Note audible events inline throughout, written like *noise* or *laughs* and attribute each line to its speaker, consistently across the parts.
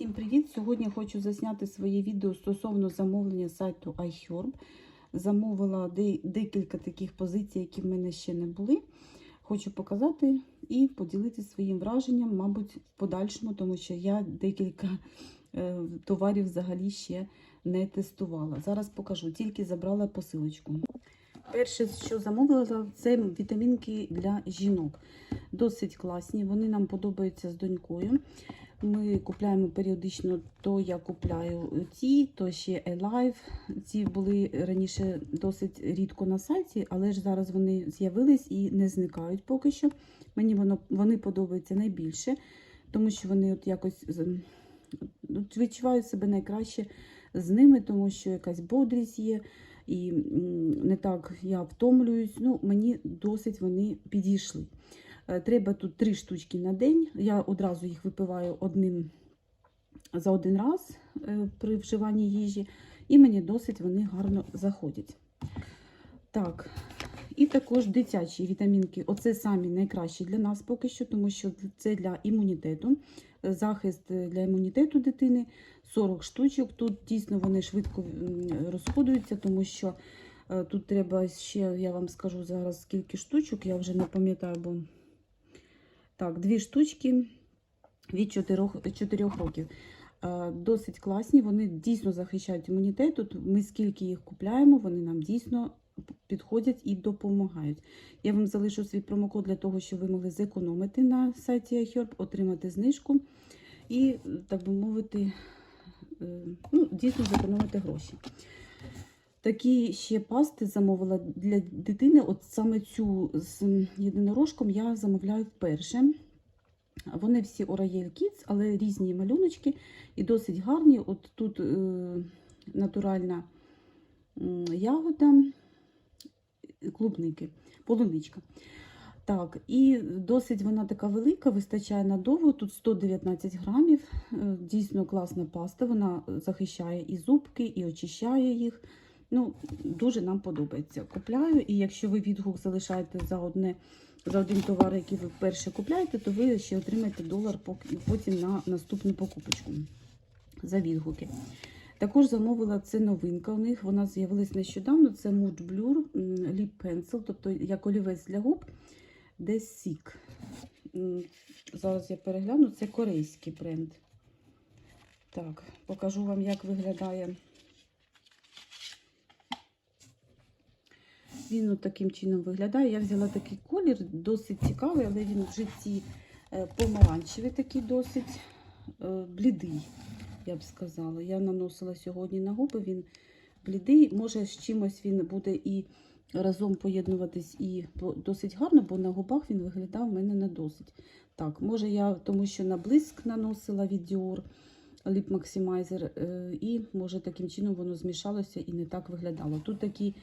Speaker 1: Всім привіт! Сьогодні хочу засняти своє відео стосовно замовлення сайту iHerb. Замовила декілька таких позицій, які в мене ще не були. Хочу показати і поділитися своїм враженням, мабуть, в подальшому, тому що я декілька е, товарів взагалі ще не тестувала. Зараз покажу, тільки забрала посилочку. Перше, що замовила, це вітамінки для жінок. Досить класні, вони нам подобаються з донькою. Ми купляємо періодично, то я купляю ті, то ще Alive. Ці були раніше досить рідко на сайті, але ж зараз вони з'явились і не зникають поки що. Мені воно, вони подобаються найбільше, тому що вони от якось відчуваю себе найкраще з ними, тому що якась бодрість є. І не так я втомлююсь. Ну, мені досить вони підійшли. Е, Треба тут три штучки на день. Я одразу їх випиваю одним за один раз е, при вживанні їжі, і мені досить вони гарно заходять. Так, і також дитячі вітамінки. Оце самі найкращі для нас поки що, тому що це для імунітету. Е, Захист для імунітету дитини 40 штучок. Тут дійсно вони швидко розходуються, тому що тут треба ще, я вам скажу зараз скільки штучок, я вже не пам'ятаю, бо так, дві штучки від 4, 4 років. Е, Досить класні, вони дійсно захищають імунітет. Тут ми скільки їх купляємо, вони нам дійсно підходять і допомагають. Я вам залишу свій промокод для того, щоб ви могли зекономити на сайті iHerb, отримати знижку і, так би мовити, е, ну, дійсно зекономити гроші. Такі ще пасти замовила для дитини. От саме цю з єдинорожком я замовляю вперше. Вони всі Orael Kids, але різні малюночки і досить гарні. От тут е, натуральна ягода, клубники, полуничка. Так, і досить вона така велика, вистачає надовго. Тут 119 грамів. Е, Дійсно класна паста. Вона захищає і зубки, і очищає їх. Ну, дуже нам подобається. Купляю, і якщо ви відгук залишаєте за одне за один товар, який ви вперше купляєте, то ви ще отримаєте долар потім на наступну покупочку за відгуки. Також замовила це новинка у них. Вона з'явилась нещодавно. Це Mood Blur Lip Pencil, тобто як олівець для губ, де сік. Зараз я перегляну, це корейський бренд. Так, покажу вам, як виглядає. Він от таким чином виглядає. Я взяла такий колір, досить цікавий, але він в житті е, помаранчевий, такий досить е, блідий, я б сказала. Я наносила сьогодні на губи, він блідий. Може, з чимось він буде і разом поєднуватись і досить гарно, бо на губах він виглядав в мене не досить. Так, може я тому що на блиск наносила від Dior Maximizer, е, і може таким чином воно змішалося і не так виглядало. Тут такий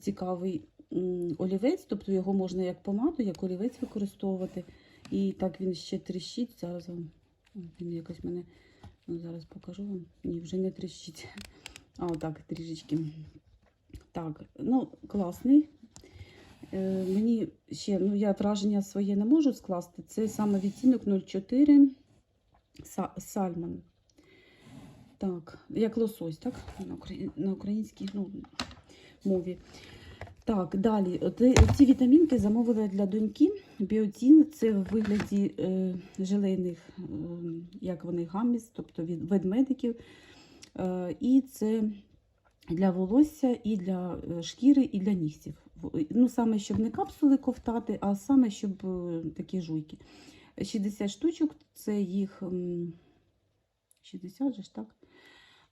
Speaker 1: цікавий олівець, тобто його можна як помаду, як олівець використовувати. І так він ще тріщить. Зараз вам він якось мене ну, зараз покажу вам. Ні, вже не тріщить. А, отак трішечки. Так, ну, класний. Е, мені ще, ну, я враження своє не можу скласти. Це саме відтінок 04 Са- Сальман. Так, як лосось, так? На українській ну, мові. Так, далі. Ці вітамінки замовила для доньки. Біотін це в вигляді е, желейних, е, як вони гаміс, тобто від ведмедиків. Е, і це для волосся, і для е, шкіри, і для нігтів. Ну, саме, щоб не капсули ковтати, а саме, щоб е, такі жуйки. 60 штучок, це їх 60 же ж так.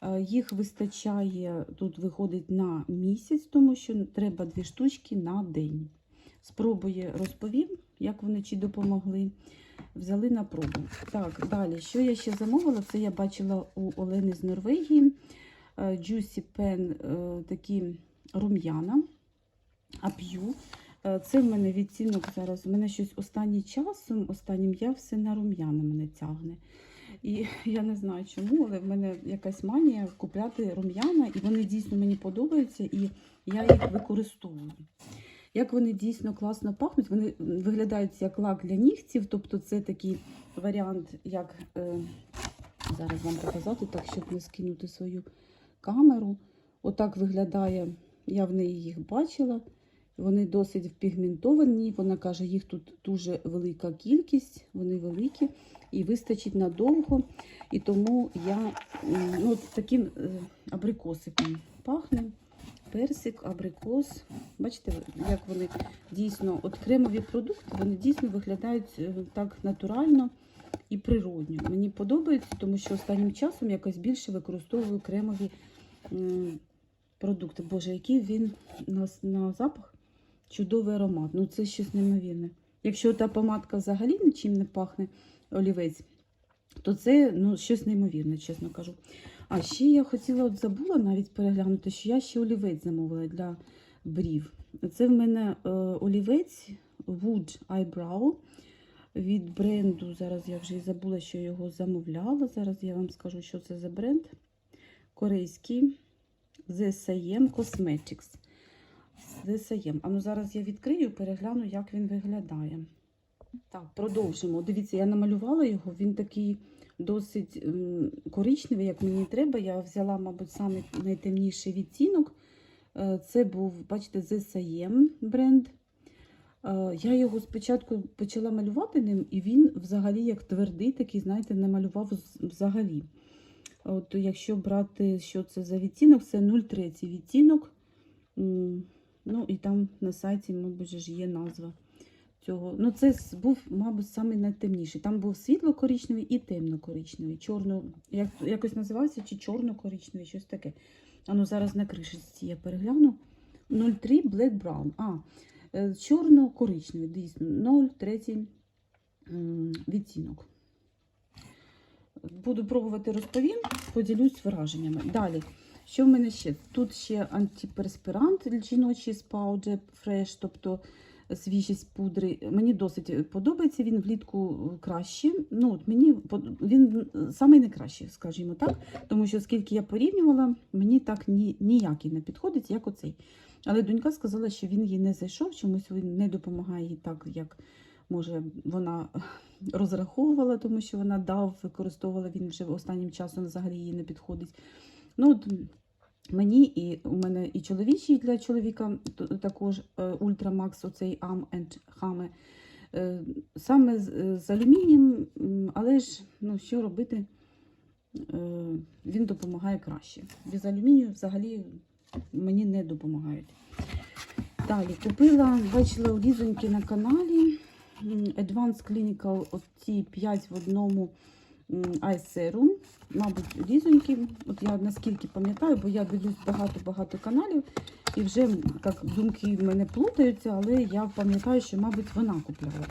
Speaker 1: Е, Їх вистачає, тут виходить на місяць, тому що треба дві штучки на день. Спробує розповім, як вони чи допомогли. Взяли на пробу. Так, далі, що я ще замовила? Це я бачила у Олени з Норвегії. Е, Juicy Pen, е, такі рум'яна. А п'ю. Е, Це в мене відцінок зараз. У мене щось останнім часом, останнім я все на рум'яна мене тягне. І *laughs* я не знаю чому, але в мене якась манія купляти рум'яна, і вони дійсно мені подобаються, і я їх використовую. Як вони дійсно класно пахнуть, вони виглядають як лак для нігтів, тобто це такий варіант, як е, зараз вам показати, так, щоб не скинути свою камеру. Отак виглядає, я в неї їх бачила. Вони досить впігментовані. Вона каже, їх тут дуже велика кількість, вони великі і вистачить надовго. І тому я ну, таким е, абрикосиком пахне. Персик, абрикос. Бачите, як вони дійсно, от кремові продукти, вони дійсно виглядають е, так натурально і природньо. Мені подобається, тому що останнім часом якось більше використовую кремові продукти. Боже, який він на, на запах чудовий аромат. Ну це щось неймовірне. Якщо та помадка взагалі нічим не пахне олівець, то це ну, щось неймовірне, чесно кажу. А ще я хотіла, от забула навіть переглянути, що я ще олівець замовила для брів. Це в мене е, олівець Wood Eyebrow від бренду. Зараз я вже і забула, що його замовляла. Зараз я вам скажу, що це за бренд. Корейський ZSM Cosmetics. ZSM. А ну зараз я відкрию, перегляну, як він виглядає. Так, продовжимо. Дивіться, я намалювала його, він такий досить коричневий, як мені треба. Я взяла, мабуть, саме найтемніший відтінок. Е, Це був, бачите, ZSM бренд. Е, Я його спочатку почала малювати ним, і він взагалі як твердий, такий, знаєте, не малював взагалі. От якщо брати, що це за відтінок, це 0,3 відтінок. Ну і там на сайті, мабуть, ж є назва цього. Ну, це був, мабуть, самий найтемніший. Там був світло-коричневий і темно-коричневий. Чорно, як, якось називався, чи чорно-коричневий, щось таке. А ну зараз на кришечці я перегляну. 03 Black Brown. А, е, чорно-коричневий, дійсно, 0,3 м, відтінок. Буду пробувати розповім, поділюсь враженнями. Далі. Що в мене ще? Тут ще антиперспірант жіночий з Powder тобто свіжість пудри. Мені досить подобається, він влітку краще. Ну, от мені він самий найкращий, скажімо так. Тому що скільки я порівнювала, мені так ні, ніякий не підходить, як оцей. Але донька сказала, що він їй не зайшов, чомусь він не допомагає їй так, як може вона розраховувала, тому що вона дав, використовувала він вже останнім часом взагалі їй не підходить. Ну, от Мені і у мене і чоловічий для чоловіка також е, Ultramax, оцей Am and Hame. Саме з, е, алюмінієм, але ж ну, що робити, Е, він допомагає краще. Без алюмінію взагалі мені не допомагають. Далі купила, бачила у Лізоньки на каналі Advanced Clinical оці 5 в одному м, Serum. Мабуть, Лізоньки, от я наскільки пам'ятаю, бо я дивлюсь багато-багато каналів, і вже як думки в мене плутаються, але я пам'ятаю, що, мабуть, вона купляла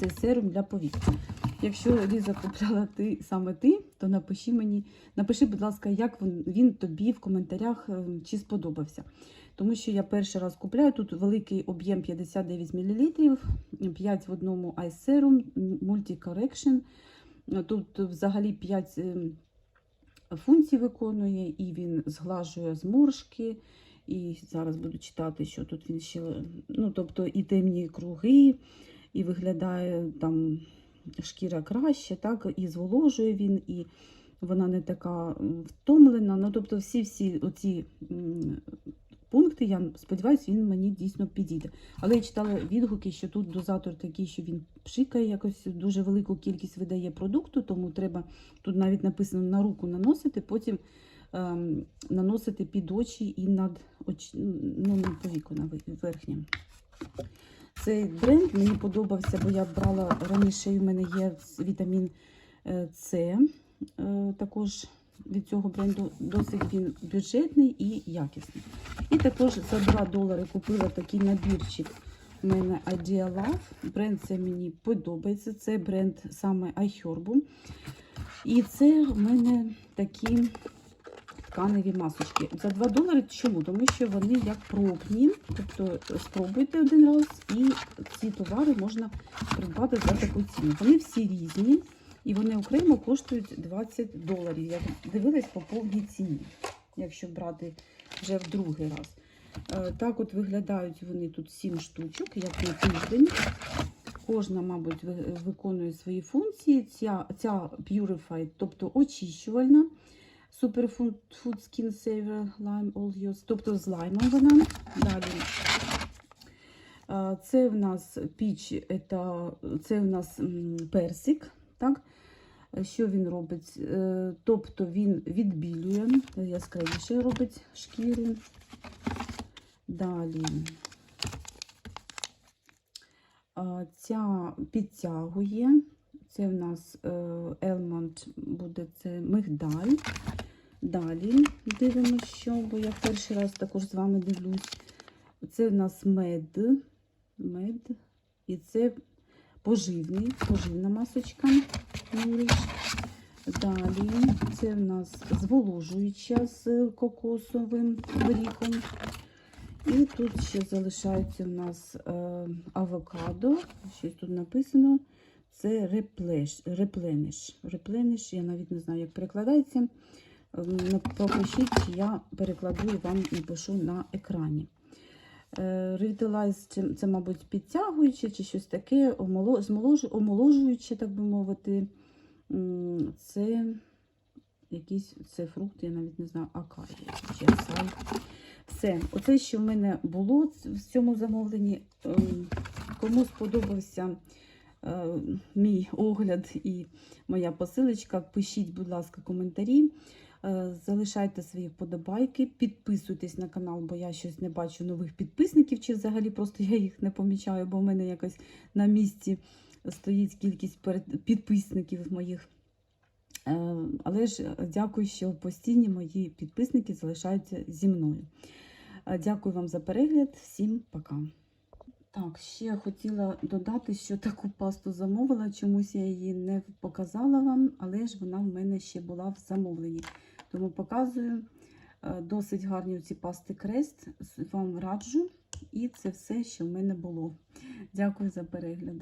Speaker 1: цей серум для повік. Якщо Ліза купляла ти саме ти, то напиши мені, напиши, будь ласка, як він, він тобі в коментарях е, чи сподобався. Тому що я перший раз купляю. Тут великий об'єм 59 мл, 5 в одному Serum, Multi Correction. Тут взагалі 5 функцій виконує, і він зглажує зморшки. І зараз буду читати, що тут він ще. Ну, тобто і темні круги, і виглядає там шкіра краще, так, і зволожує він, і вона не така втомлена. Ну, тобто, всі-всі оці пункти, я сподіваюся, він мені дійсно підійде. Але я читала відгуки, що тут дозатор такий, що він пшикає, якось дуже велику кількість видає продукту, тому треба тут навіть написано на руку наносити, потім ем, наносити під очі і над оч... ну, на повіку на верхнє. Цей бренд мені подобався, бо я брала раніше, і мене є вітамін е, С. е, Також від цього бренду досить він бюджетний і якісний. І також за 2 долари купила такий набірчик. У мене Idea Love. Бренд це мені подобається. Це бренд саме iHerb. І це в мене такі тканеві масочки. За 2 долари чому? Тому що вони як пробні. Тобто спробуйте один раз, і ці товари можна придбати за таку ціну. Вони всі різні, і вони окремо коштують 20 доларів. Я дивилась по повній ціні, якщо брати вже в другий раз. Е, Так от виглядають вони тут 7 штучок, як на тиждень. Кожна, мабуть, виконує свої функції. Ця, ця Purified, тобто очищувальна. Superfood Food Skin Saver Lime All Yours, тобто з лаймом вона. Далі. Це в нас піч, це в нас персик. Так? Що він робить? Е, Тобто він відбілює, яскравіше робить шкіри. Далі. Ця підтягує. Це в нас елмонт буде це мигдаль. Далі дивимося, що, бо я перший раз також з вами дивлюсь. Це в нас мед. Мед. І це поживний, поживна масочка. Далі це в нас зволожуюча з кокосовим горіхом. І тут ще залишається у нас е, авокадо. Щось тут написано. Це реплеш, реплениш. Реплениш, я навіть не знаю, як перекладається. Попишіть, я перекладу і вам напишу на екрані. Е, Revitalize це, мабуть, підтягуюче чи щось таке, омоложуюче, так би мовити. Це якийсь це фрукт, я навіть не знаю, акарія чи асай. Все, оце, що в мене було в цьому замовленні. Ем, Кому сподобався е, мій огляд і моя посилочка, пишіть, будь ласка, коментарі. Е, Залишайте свої вподобайки, підписуйтесь на канал, бо я щось не бачу нових підписників, чи взагалі просто я їх не помічаю, бо в мене якось на місці стоїть кількість підписників моїх. Е, Але ж дякую, що постійні мої підписники залишаються зі мною. Е, Дякую вам за перегляд. Всім пока. Так, ще хотіла додати, що таку пасту замовила. Чомусь я її не показала вам, але ж вона в мене ще була в замовленні. Тому показую Е, досить гарні ці пасти крест. Вам раджу. І це все, що в мене було. Дякую за перегляд.